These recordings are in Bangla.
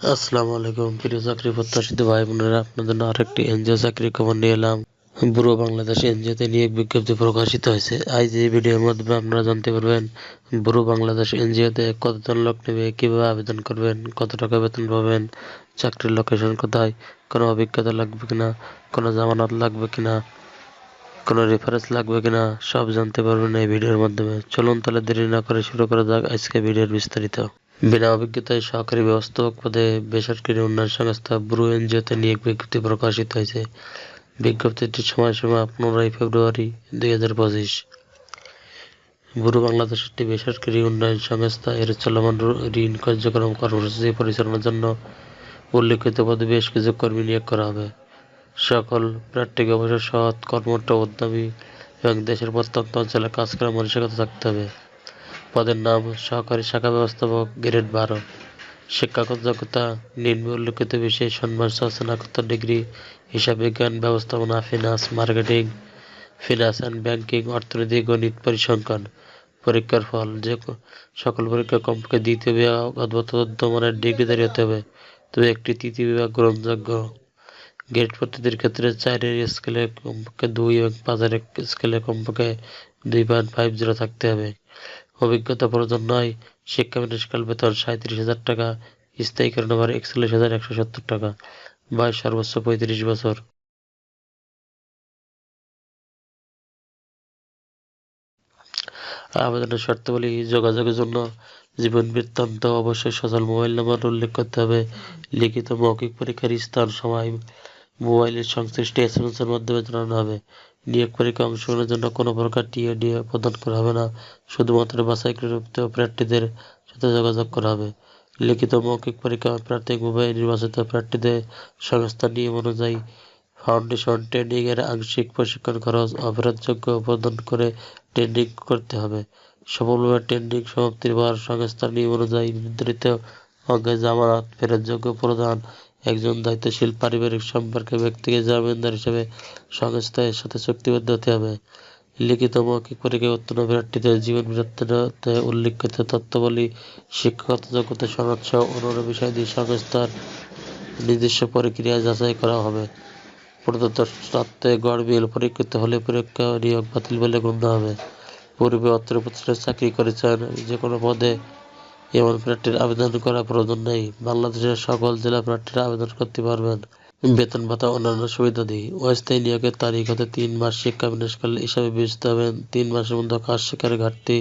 আসসালামু আলাইকুম, প্রিয় চাকরি প্রত্যাশিত ভাই বোনেরা, আপনাদের জন্য আরেকটি এনজিও চাকরির খবর নিয়ে এলাম। বুড়ো বাংলাদেশ এনজিওতে নিয়োগ বিজ্ঞপ্তি প্রকাশিত হয়েছে। আজ এই ভিডিওর মাধ্যমে আপনারা জানতে পারবেন বুড়ো বাংলাদেশ এনজিওতে কতজন লোক নেবে, কীভাবে আবেদন করবেন, কত টাকা বেতন পাবেন, চাকরির লোকেশন কোথায়, কোনো অভিজ্ঞতা লাগবে কিনা, কোনো জামানত লাগবে কিনা, কোনো রেফারেন্স লাগবে কিনা, সব জানতে পারবেন এই ভিডিওর মাধ্যমে। চলুন তাহলে দেরি না করে শুরু করা যাক আজকে ভিডিওর বিস্তারিত। বিনা অভিজ্ঞতায় সহকারী ব্যবস্থাপক পদে বেসরকারি উন্নয়ন সংস্থা ব্রু এনজিওতে নিয়োগ বিজ্ঞপ্তি প্রকাশিত হয়েছে। বিজ্ঞপ্তিটির সময়সীমা পনেরোই ফেব্রুয়ারি দুই হাজার পঁচিশ। বুড়ো বাংলাদেশ একটি বেসরকারি উন্নয়ন সংস্থা। এর চলমান ঋণ কার্যক্রম কর্মসূচি পরিচালনার জন্য উল্লেখিত পদে বেশ কিছু কর্মী নিয়োগ করা হবে। সকল প্রার্থীকে অবশ্যই সৎ কর্মঠ উদ্যমী এবং দেশের প্রত্যন্ত অঞ্চলে কাজ করার মানসিকতা থাকতে হবে। পদের নাম সহকারী শাখা ব্যবস্থাপক গ্রেড বারো। শিক্ষাগত যোগ্যতা নিম্ন উল্লিখিত বিষয়ে সম্মান স্নাতকোত্তর ডিগ্রি হিসাব বিজ্ঞান ব্যবস্থাপনা finance marketing finance and banking অর্থনীতি, গণিত পরিসংখ্যান, পরীক্ষার ফল, যে সকল পরীক্ষা কমপক্ষে দ্বিতীয় বিভাগ অথবা তদন্তমানের ডিগ্রিধারী হতে হবে। তবে একটি তৃতীয় বিভাগ গ্রহণযোগ্য। গ্রেড পদ্ধতির ক্ষেত্রে চারের স্কেলে কমপক্ষে দুই এবং পাঁচের স্কেলে কমপক্ষে দুই পয়েন্ট ফাইভ জিরো থাকতে হবে। অভিজ্ঞতা প্রয়োজন নয়। শিক্ষা বিনিষ্কাল বেতন সাঁত্রিশ হাজার টাকা স্থায়ীকরণ আবার একচল্লিশ হাজার একশো সত্তর টাকা। বয়স সর্বোচ্চ পঁয়ত্রিশ বছর। আবেদনের শর্তাবলী যোগাযোগের জন্য জীবন বৃত্তান্ত, অবশ্যই সচল মোবাইল নাম্বার উল্লেখ করতে হবে। লিখিত মৌখিক পরীক্ষার স্থান সময় মোবাইলের সংশ্লিষ্ট এসএমএস এর মাধ্যমে জানানো হবে। নিয়োগ পরীক্ষায় অংশগ্রহণের জন্য কোনো প্রকার টিএ ডিএ প্রদান করা হবে না। শুধুমাত্র বাছাইকৃত প্রার্থীদের সাথে যোগাযোগ করা হবে। লিখিত মৌখিক পরীক্ষা প্রাথমিকভাবে নির্বাচিত প্রার্থীদের সংস্থার নিয়ম অনুযায়ী ফাউন্ডেশন ট্রেনিং এর আংশিক প্রশিক্ষণ খরচ অপরাধযোগ্য প্রদান করে ট্রেনিং করতে হবে। সফলভাবে ট্রেনিং সমাপ্তির পর সংস্থার নিয়ম অনুযায়ী নির্ধারিত অঙ্গে জামানত ফেরতযোগ্য প্রদান একজন দায়িত্বশীল পারিবারিক সম্পর্কের ব্যক্তিকে জামিনদার হিসেবে সংস্থার সাথে চুক্তিবদ্ধ হতে হবে। লিখিত মৌখিক পরীক্ষায় উত্তীর্ণ প্রার্থীদের জীবন বৃত্তান্তে উল্লিখিত তথ্যাবলী শিক্ষাগত যোগ্যতা সনদ সহ অন্যান্য বিষয়াদি সংস্থার নিজস্ব প্রক্রিয়া যাচাই করা হবে। প্রদত্ত তথ্যে গড়মিল পরীক্ষিত হলে পরীক্ষা নিয়োগ বাতিল বলে গণ্য হবে। পূর্বে অত্র প্রতিষ্ঠানে চাকরি করেছেন যে কোনো পদে এমন প্রার্থীর আবেদন করা প্রয়োজন নেই। বাংলাদেশের সকল জেলা প্রার্থীরা আবেদন করতে পারবেন। বেতন ভাতা অন্যান্য সুবিধাদি অস্থায়ী নিয়োগের তারিখ হতে তিন মাস শিক্ষা বিনাশকাল হিসাবে বিবেচিত হবেন। তিন মাসের মধ্যে কাজ শিক্ষার ঘাটতি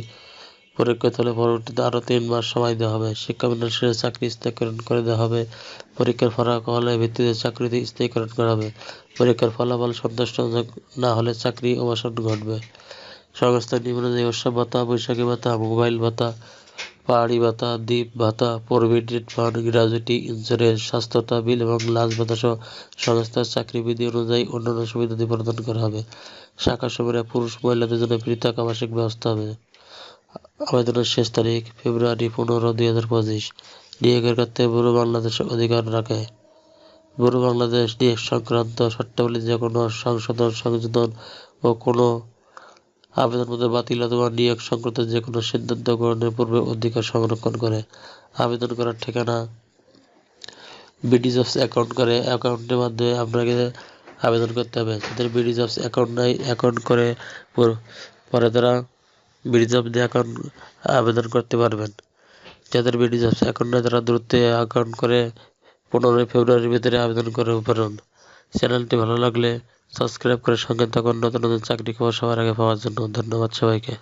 পরীক্ষিত হলে পরবর্তীতে আরও তিন মাস সময় দেওয়া হবে। শিক্ষা বিনাশের চাকরি স্থায়ীকরণ করে দেওয়া হবে। পরীক্ষার ফলাফলের ভিত্তিতে চাকরিতে স্থায়ীকরণ করা হবে। পরীক্ষার ফলাফল সন্তুষ্ট না হলে চাকরি অবসান ঘটবে। সংস্থার নিম্ন উৎসব ভাতা, বৈশাখী ভাতা, মোবাইল ভাতা পাহাড়ি ভাতা, দ্বীপ ভাতা, প্রভিডেন্ট ফান্ড গ্র্যাজুইটি ইন্স্যুরেন্স, স্বাস্থ্যতা বিল এবং লাঞ্চ ভাতা সহ সংস্থার চাকরি বিধি অনুযায়ী অন্যান্য সুবিধাদি প্রদান করা হবে। শাখা সময়ে পুরুষ মহিলাদের জন্য পৃথক আবাসিক ব্যবস্থা হবে। আবেদনের শেষ তারিখ ফেব্রুয়ারি পনেরো, দুই হাজার পঁচিশ। নিয়োগের ক্ষেত্রে বুড়ো বাংলাদেশ অধিকার রাখে। বুড়ো বাংলাদেশ নিয়োগ সংক্রান্ত শর্তাবলী যে কোনো সংশোধন, সংযোজন ও কোনো আবেদনপত্র বাতিল অথবা নিয়োগ সংক্রান্ত যে কোনো সিদ্ধান্ত গ্রহণের পূর্বে অধিকার সংরক্ষণ করে। আবেদন করার ঠিকানা? বিডি জবস অ্যাকাউন্ট করে অ্যাকাউন্টের মাধ্যমে আপনাকে আবেদন করতে হবে। যাদের বিডি অ্যাকাউন্ট নাই অ্যাকাউন্ট করে পরে তারা বিডি দিয়ে অ্যাকাউন্ট আবেদন করতে পারবেন। যাদের বিডি অ্যাকাউন্ট নেই, তারা দ্রুত অ্যাকাউন্ট করে পনেরোই ফেব্রুয়ারির ভিতরে আবেদন করে পারেন চ্যানেলটি ভালো লাগলে সাবস্ক্রাইব করে সঙ্গে থাকুন। নতুন নতুন চাকরি খবর সবার আগে পাওয়ার জন্য ধন্যবাদ সবাইকে।